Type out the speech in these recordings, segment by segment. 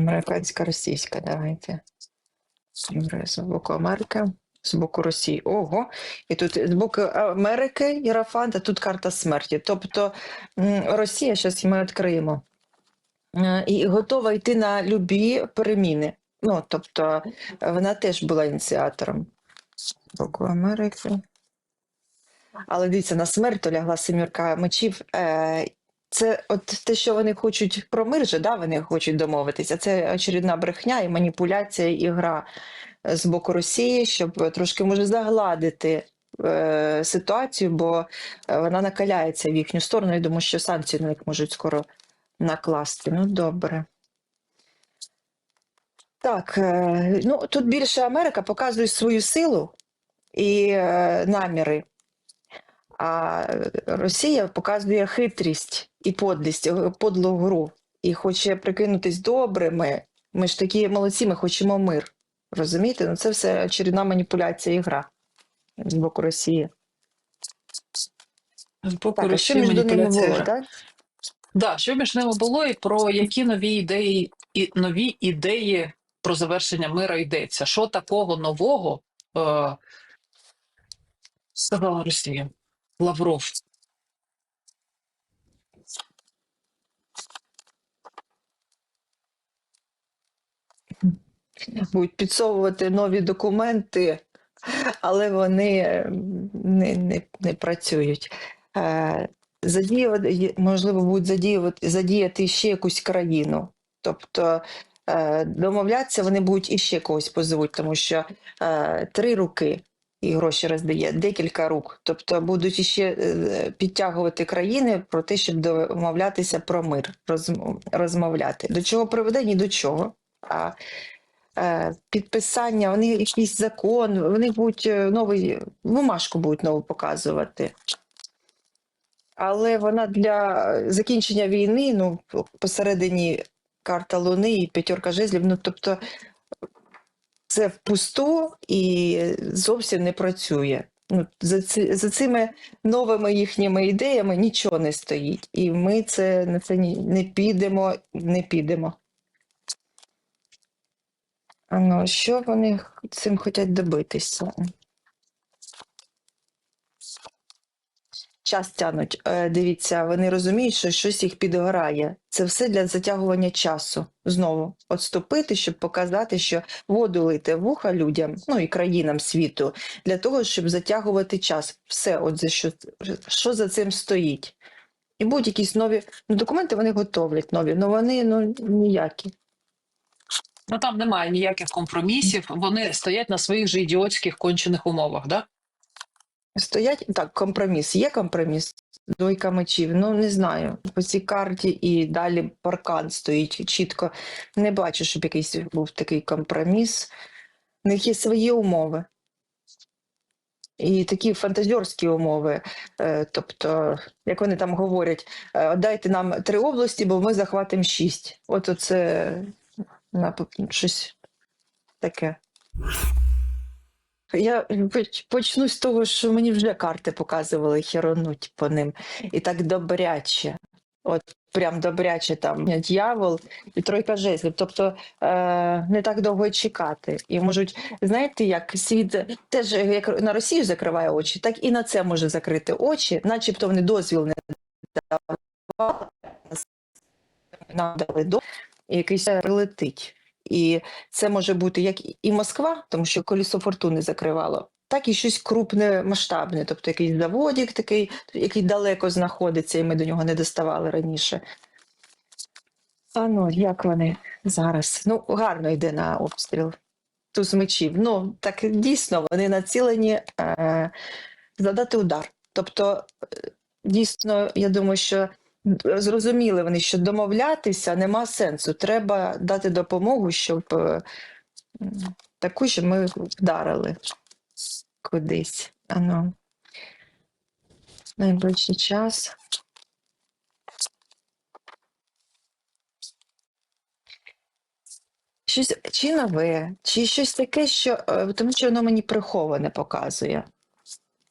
Американська, російська, давайте. З боку Америки, з боку Росії. Ого. І тут з боку Америки Єрафант, а тут карта смерті. Тобто Росія, зараз ми відкриємо, е, і готова йти на любі переміни. Ну, тобто, вона теж була ініціатором. З боку Америки. Але дивіться, на смерть лягла семірка мечів. Е, це от те, що вони хочуть про мир же, да, вони хочуть домовитися. Це очередна брехня і маніпуляція, і гра е, з боку Росії, щоб трошки може загладити е, ситуацію, бо е, вона накаляється в їхню сторону. Я думаю, що санкції на них можуть скоро накласти. Ну, добре. Так, е, ну тут більше Америка показує свою силу і е, наміри. А Росія показує хитрість і подлість, е, подлу гру. І хоче прикинутись добрими. Ми ж такі молодці, ми хочемо мир. Розумієте? Ну це все очередна маніпуляція і гра з боку Росії. З боку Так, а що Росії між ними маніпуляція. було, так? Да, що між ними було, і про які нові ідеї і нові ідеї про завершення мира йдеться? Що такого нового е, сказала Росія? Лавров. Будуть підсовувати нові документи, але вони е, не, не, не працюють. Е, Задіювати, можливо, будуть задіювати, задіяти ще якусь країну. Тобто е, домовлятися вони будуть іще когось позовуть, тому що е, три руки і гроші роздає, декілька рук. Тобто будуть іще підтягувати країни про те, щоб домовлятися про мир, розмовляти. До чого приведе? Ні до чого. А е, підписання, вони якийсь закон, вони будуть е, новий, бумажку будуть нову показувати. Але вона для закінчення війни, ну, посередині карта Луни і п'ятерка жезлів, ну тобто це впусту і зовсім не працює. Ну, за, ці, за цими новими їхніми ідеями нічого не стоїть. І ми це на це не підемо, не підемо. А ну, що вони цим хочуть добитися? Час тянуть. Е, Дивіться, вони розуміють, що щось їх підгорає. Це все для затягування часу. Знову отступити, щоб показати, що воду лити в вуха людям, ну і країнам світу, для того, щоб затягувати час. Все, от за що, що за цим стоїть. І будуть якісь нові ну, документи вони готовлять нові, але вони ну, ніякі. Ну там немає ніяких компромісів. Вони стоять на своїх же ідіотських кончених умовах, да? Стоять так, компроміс. Є компроміс? Двойка мечів. Ну не знаю. По цій карті і далі паркан стоїть чітко. Не бачу, щоб якийсь був такий компроміс. У них є свої умови. І такі фантазерські умови. Е, Тобто, як вони там говорять, е, дайте нам три області, бо ми захватимо шість. От на- щось таке. Я почну з того, що мені вже карти показували херонуть по ним. І так добряче. От прям добряче там дьявол і тройка жезлів. Тобто е, не так довго чекати. І можуть, знаєте, як світ теж як на Росію закриває очі, так і на це може закрити очі, начебто вони дозвіл не давали, нам дали дозвіл, якийсь прилетить. І це може бути як і Москва, тому що колесо фортуни закривало, так і щось крупне, масштабне, тобто якийсь заводик такий, який далеко знаходиться, і ми до нього не доставали раніше. А ну, як вони зараз? Ну, гарно йде на обстріл. Туз мечів. Ну, так дійсно, вони націлені е, задати удар. Тобто, е, дійсно, я думаю, що зрозуміли вони, що домовлятися нема сенсу. Треба дати допомогу, щоб е, таку, щоб ми вдарили кудись. Ану. Найближчий час. Щось чи нове, чи щось таке, що е, тому що воно мені приховане показує.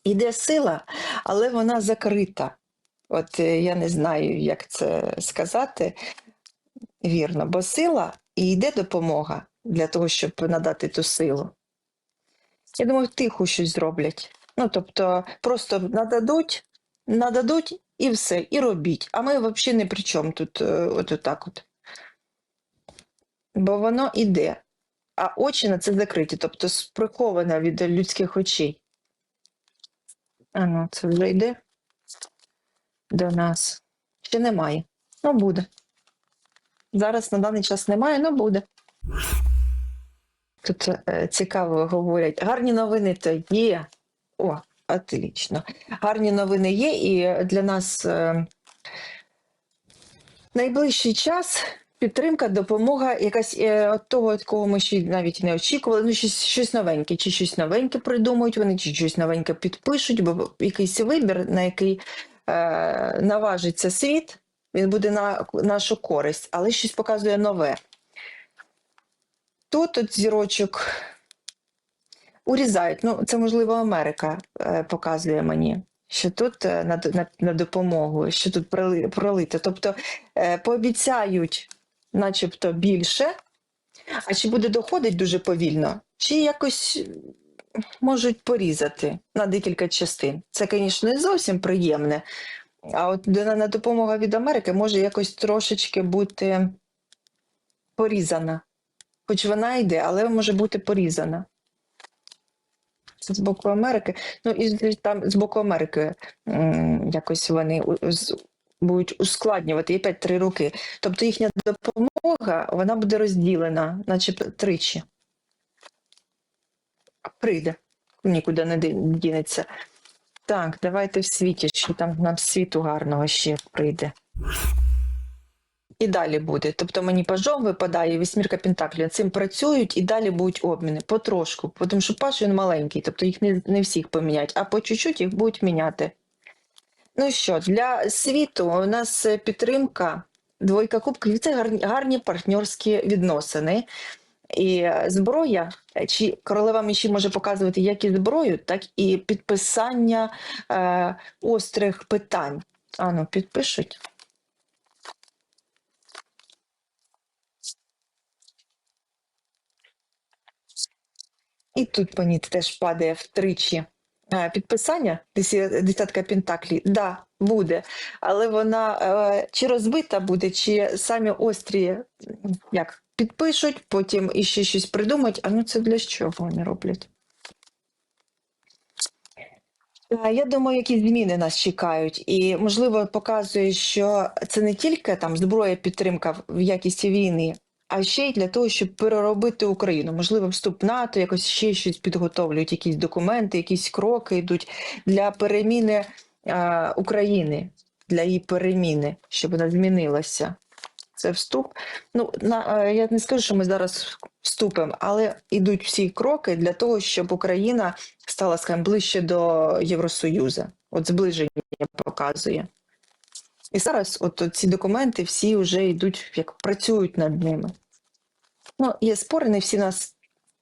Іде сила, але вона закрита. От е, я не знаю, як це сказати вірно, бо сила і йде допомога для того, щоб надати ту силу. Я думаю, тихо щось зроблять. Ну, тобто, просто нададуть, нададуть і все, і робіть. А ми взагалі не при чому тут, е, от отак от. Бо воно іде, а очі на це закриті, тобто приховане від людських очей. А ну, це вже йде до нас. Ще немає. Ну, буде. Зараз на даний час немає, ну буде. Тут е, цікаво говорять. Гарні новини то є. О, отлично. Гарні новини є, і для нас е, найближчий час підтримка, допомога, якась е, от того, от кого ми ще навіть не очікували. Ну, щось, щось новеньке, чи щось новеньке придумають вони, чи щось новеньке підпишуть, бо якийсь вибір, на який наважиться світ, він буде на нашу користь, але щось показує нове. Тут от зірочок урізають. Ну, це, можливо, Америка е, показує мені, що тут е, на, на, на допомогу, що тут проли- пролито. Тобто е, пообіцяють, начебто, більше, а чи буде доходить дуже повільно, чи якось можуть порізати на декілька частин. Це, звісно, не зовсім приємне. А от на допомога від Америки може якось трошечки бути порізана. Хоч вона йде, але може бути порізана. Це з боку Америки. Ну і там з боку Америки якось вони будуть ускладнювати і 5-3 роки. Тобто їхня допомога вона буде розділена, наче тричі. Прийде, нікуди не дінеться. Так, давайте в світі, що там нам світу гарного ще прийде. І далі буде. Тобто мені пажом випадає вісьмірка Пентаклів. Цим працюють і далі будуть обміни потрошку. Тому що паж він маленький, тобто їх не, не всіх поміняють, а по чуть-чуть їх будуть міняти. Ну що, для світу у нас е, підтримка, двойка кубків це гарні, гарні партнерські відносини. І зброя, е, чи королева міші може показувати як і зброю, так і підписання е, острих питань. Ану, підпишуть. І тут мені теж падає втричі підписання, десятка пентаклі. Да, буде. Але вона е, чи розбита буде, чи самі острі як, підпишуть, потім іще щось придумають. А ну це для чого вони роблять? Е, Я думаю, якісь зміни нас чекають, і можливо показує, що це не тільки там зброя підтримка в якісті війни, а ще й для того, щоб переробити Україну. Можливо, вступ НАТО, якось ще щось підготовлюють, якісь документи, якісь кроки йдуть для переміни е, України, для її переміни, щоб вона змінилася. Це вступ. Ну на я не скажу, що ми зараз вступимо, але йдуть всі кроки для того, щоб Україна стала скажімо, ближче до Євросоюзу. От зближення показує. І зараз от, ці документи всі вже йдуть, як працюють над ними. Ну, є спори, не всі нас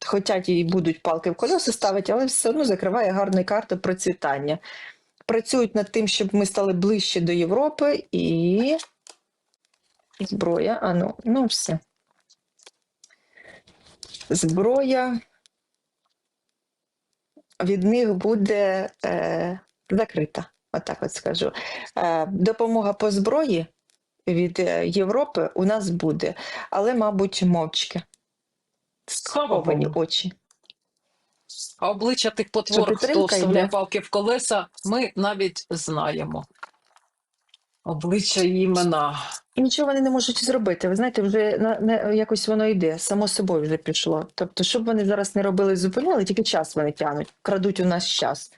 хочуть і будуть палки в колеса ставити, але все одно закриває гарні карти процвітання. Працюють над тим, щоб ми стали ближче до Європи і зброя. А ну, ну все. Зброя від них буде е, закрита. Отак от скажу. Е, допомога по зброї від е, Європи у нас буде, але, мабуть, мовчки. Сховані очі. А обличчя тих потвор, хто вставляє палки в колеса, ми навіть знаємо. Обличчя і імена. І нічого вони не можуть зробити. Ви знаєте, вже на, на, якось воно йде, само собою вже пішло. Тобто, щоб вони зараз не робили, зупиняли, тільки час вони тягнуть, крадуть у нас час.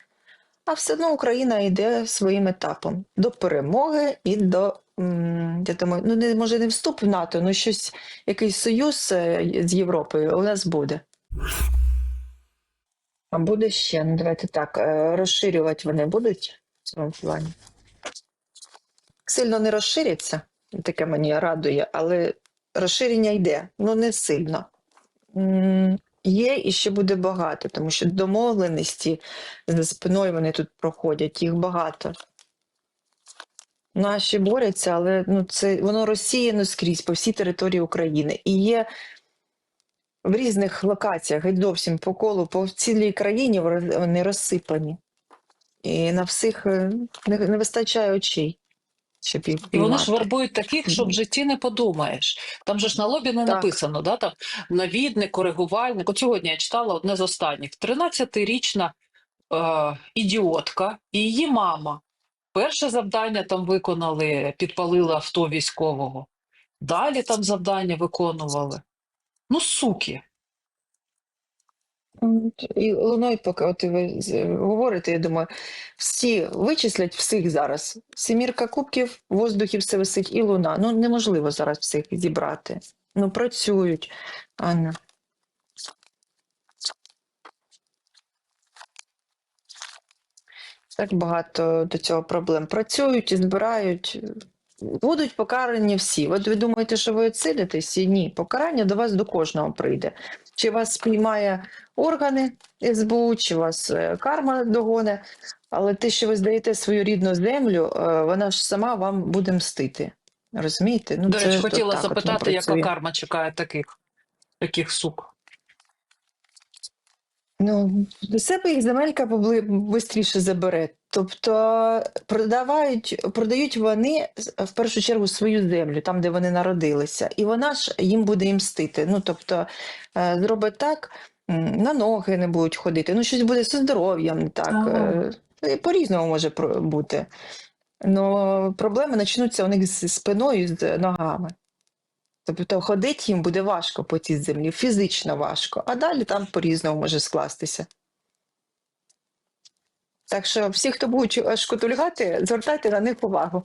А все одно Україна йде своїм етапом до перемоги і до. Я думаю, ну не може не вступ в НАТО, ну щось, якийсь союз е, з Європою у нас буде. А буде ще, ну давайте так, е, розширювати вони будуть в цьому плані. Сильно не розширяться, таке мені радує, але розширення йде, ну не сильно. Є і ще буде багато, тому що домовленості за спиною вони тут проходять, їх багато. Наші борються, але ну, це воно розсіяно скрізь по всій території України. І є в різних локаціях, геть зовсім по колу, по цілій країні вони розсипані. І на всіх е, не, не вистачає очей, щоб їх І вони ж піймати. вербують таких, що в житті не подумаєш. Там же ж на лобі не Так. написано, да, там навідник, коригувальник. От сьогодні я читала одне з останніх. 13-річна е, ідіотка і її мама. Перше завдання там виконали, підпалили авто військового. Далі там завдання виконували. Ну, суки. І луною, поки от ви говорите, я думаю, всі вичислять всіх зараз. Сімірка кубків, в воздухі все висить і луна. Ну неможливо зараз всіх зібрати. Ну працюють, Анна. Так багато до цього проблем. Працюють і збирають. Будуть покарані всі. От ви думаєте, що ви оцілитесь? Ні, покарання до вас до кожного прийде. Чи вас спіймає органи СБУ, чи вас е, карма догоне, але те, що ви здаєте свою рідну землю, е, вона ж сама вам буде мстити. Розумієте? Ну, До речі, ж хотіла воно запитати, яка карма чекає таких, таких сук. Ну, до себе їх земелька швидше забере. Тобто продавають, продають вони в першу чергу свою землю, там, де вони народилися, і вона ж їм буде їм мстити. Ну, тобто, е, зробить так, на ноги не будуть ходити, ну, щось буде зі здоров'ям так. Ага. е, По-різному може бути. Но проблеми почнуться у них з спиною, з ногами. Тобто ходити їм буде важко по цій землі, фізично важко, а далі там по-різному може скластися. Так що всі, хто будуть шкотульгати, звертайте на них увагу.